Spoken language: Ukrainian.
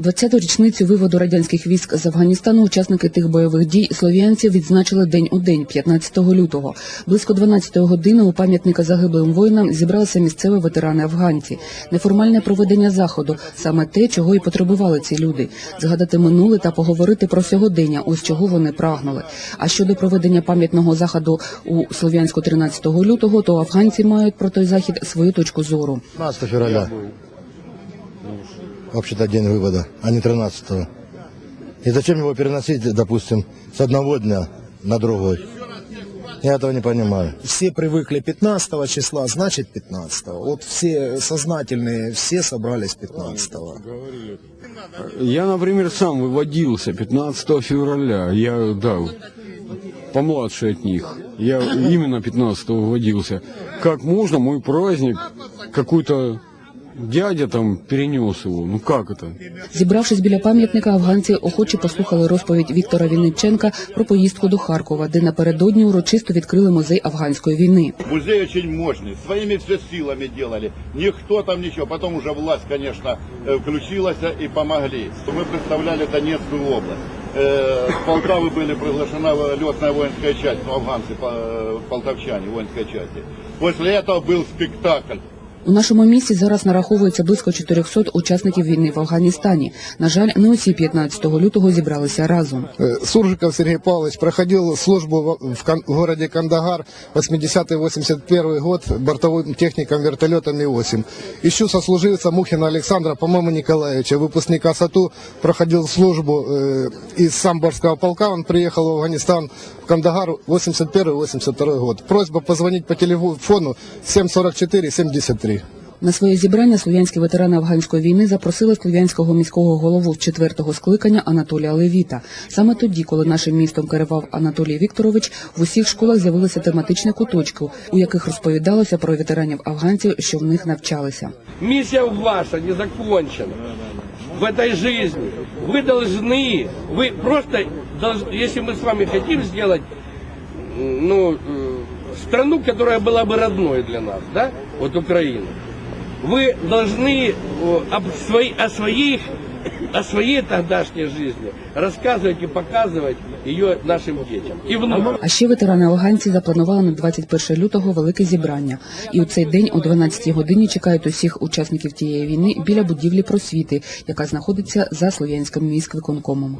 20-ту річницю виводу радянських військ з Афганістану учасники тих бойових дій слов'янців відзначили день у день, 15 лютого. Близько 12 години у пам'ятника загиблим воїнам зібралися місцеві ветерани-афганці. Неформальне проведення заходу – саме те, чого і потребували ці люди. Згадати минуле та поговорити про сьогодення, ось чого вони прагнули. А щодо проведення пам'ятного заходу у Слов'янську 13 лютого, то афганці мають про той захід свою точку зору. 15 февраля. Вообще-то день вывода, а не 13 -го. И зачем его переносить, допустим, с одного дня на другой? Я этого не понимаю. Все привыкли 15 числа, значит 15. Вот все сознательные, все собрались 15. Я, например, сам выводился 15 февраля. Я, да, помладше от них. Я именно 15 выводился. Как можно мой праздник, какой-то дядя там перенес его? Ну как это? Зібравшись біля пам'ятника, афганці охоче послухали розповідь Віктора Вінниченка про поїздку до Харкова, де напередодні урочисто відкрили музей афганської війни. Музей очень мощный, своими все силами делали. Никто там ничего. Потом уже власть, конечно, э, включилась и помогли. Мы представляли Донецкую область. Э, С Полтавы были приглашена летная воинская часть, ну, афганцы, по- полтавчане, воинской части. После этого был спектакль. У нашому місті зараз нараховується близько 400 учасників війни в Афганістані. На жаль, не усі 15 лютого зібралися разом. Э, Суржиков Сергей Павлович проходил службу в, в Кан- в городе Кандагар 80-81 год бортовым техником вертолета Ми-8. Ищу сослуживца Мухина Александра, по-моему, Николаевича, выпускника САТУ, проходил службу э, из Самборского полка, он приехал в Афганистан, в Кандагар 81-82 год. Просьба позвонить по телефону 744-73. На своє зібрання слов'янські ветерани афганської війни запросили слов'янського міського голову четвертого скликання Анатолія Левіта. Саме тоді, коли нашим містом керував Анатолій Вікторович, в усіх школах з'явилися тематичні куточки, у яких розповідалося про ветеранів афганців, що в них навчалися. Миссия ваша не закончена в этой жизни. Вы должны, вы просто, долж- если мы с вами хотим сделать, м, ну, э, страну, которая была бы родной для нас, да, вот Украину, вы должны э, об своей, о своих о своей тогдашней жизни рассказывать и показывать ее нашим детям и внукам. А ще ветерани афганці запланували на 21 лютого велике зібрання. І у цей день о 12 годині чекають усіх учасників тієї війни біля будівлі просвіти, яка знаходиться за слов'янським міськвиконкомом.